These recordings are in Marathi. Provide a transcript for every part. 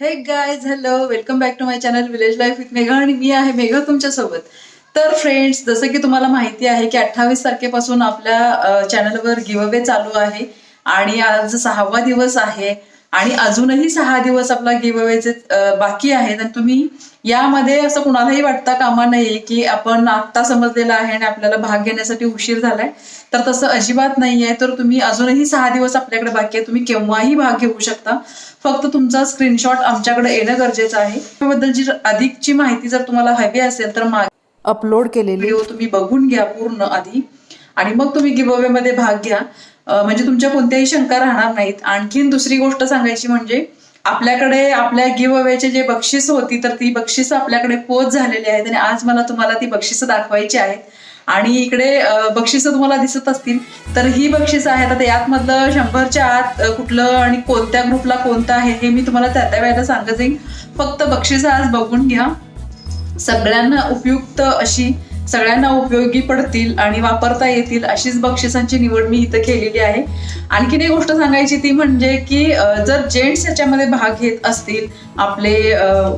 Hey guys hello welcome back to my channel village life with Megha आणि मी आहे मेघा तुमच्यासोबत. तर फ्रेंड्स जसं की तुम्हाला माहिती आहे की अठ्ठावीस तारखेपासून आपल्या चॅनलवर गिव्हअवे चालू आहे. आणि आज सहावा दिवस आहे. आणि अजूनही सहा दिवस आपला गिव्हअवेचे बाकी आहेत आणि तुम्ही यामध्ये असं कुणालाही वाटता कामा नये की आपण आत्ता समजलेलं आहे आणि आपल्याला भाग घेण्यासाठी उशीर झालाय तर तसं अजिबात नाही आहे तर तुम्ही अजूनही सहा दिवस आपल्याकडे बाकी आहे. तुम्ही केव्हाही भाग घेऊ शकता. फक्त तुमचा स्क्रीनशॉट आमच्याकडे येणं गरजेचं आहे. त्याबद्दलची अधिकची माहिती जर तुम्हाला हवी असेल तर मागे अपलोड केलेली. तुम्ही बघून घ्या पूर्ण आधी. आणि मग तुम्ही गिव्हअवे मध्ये भाग घ्या. म्हणजे तुमच्या कोणत्याही शंका राहणार नाहीत. आणखीन दुसरी गोष्ट सांगायची म्हणजे आपल्याकडे आपल्या गिव्हअवेचे जे बक्षीस होती तर ती बक्षीस आपल्याकडे पोच झालेली आहेत आणि आज मला तुम्हाला ती बक्षिसं दाखवायची आहेत. आणि इकडे बक्षिस तुम्हाला दिसत असतील तर ही बक्षिस आहेत. आता यात मधलं शंभरच्या आत कुठलं आणि कोणत्या ग्रुपला कोणतं आहे हे मी तुम्हाला त्या त्या वेळेला सांगत जाईन. फक्त बक्षिस आज बघून घ्या. सगळ्यांना उपयुक्त अशी सगळ्यांना उपयोगी पडतील आणि वापरता येतील अशीच बक्षिसांची निवड मी इथं केलेली आहे. आणखीन एक गोष्ट सांगायची ती म्हणजे की जर जेंट्स याच्यामध्ये भाग घेत असतील आपले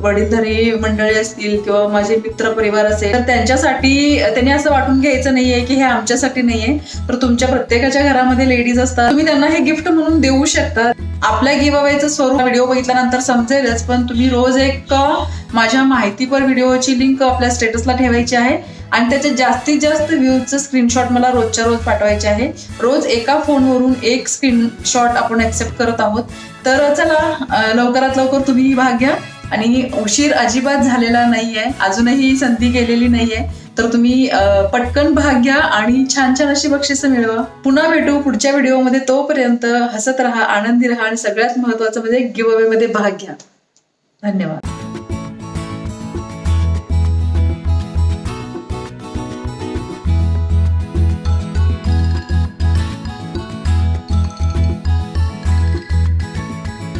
वडीलधारी मंडळी असतील किंवा माझे मित्र परिवार असेल तर त्यांच्यासाठी त्यांनी असं वाटून घ्यायचं नाहीये की हे आमच्यासाठी नाहीये. तर तुमच्या प्रत्येकाच्या घरामध्ये लेडीज असतात. तुम्ही त्यांना हे गिफ्ट म्हणून देऊ शकता. आपल्या गिवावेचं स्वरूप व्हिडिओ बघितल्यानंतर समजेलच पण तुम्ही रोज एक माझ्या माहितीपर व्हिडिओची लिंक आपल्या स्टेटसला ठेवायची आहे. आणि त्याचे जास्तीत जास्त व्ह्यूजचं स्क्रीनशॉट मला रोजच्या रोज पाठवायचे आहे. रोज एका फोनवरून एक स्क्रीनशॉट आपण ऍक्सेप्ट करत आहोत. तर चला लवकरात लवकर तुम्ही भाग घ्या. आणि उशीर अजिबात झालेला नाहीये. अजूनही संधी गेलेली नाहीये. तर तुम्ही पटकन भाग घ्या आणि छान छान अशी बक्षिसं मिळवा. पुन्हा भेटू पुढच्या व्हिडिओमध्ये. तोपर्यंत हसत राहा आनंदी राहा आणि सगळ्यात महत्वाचं म्हणजे गिव अवे मध्ये भाग घ्या. धन्यवाद.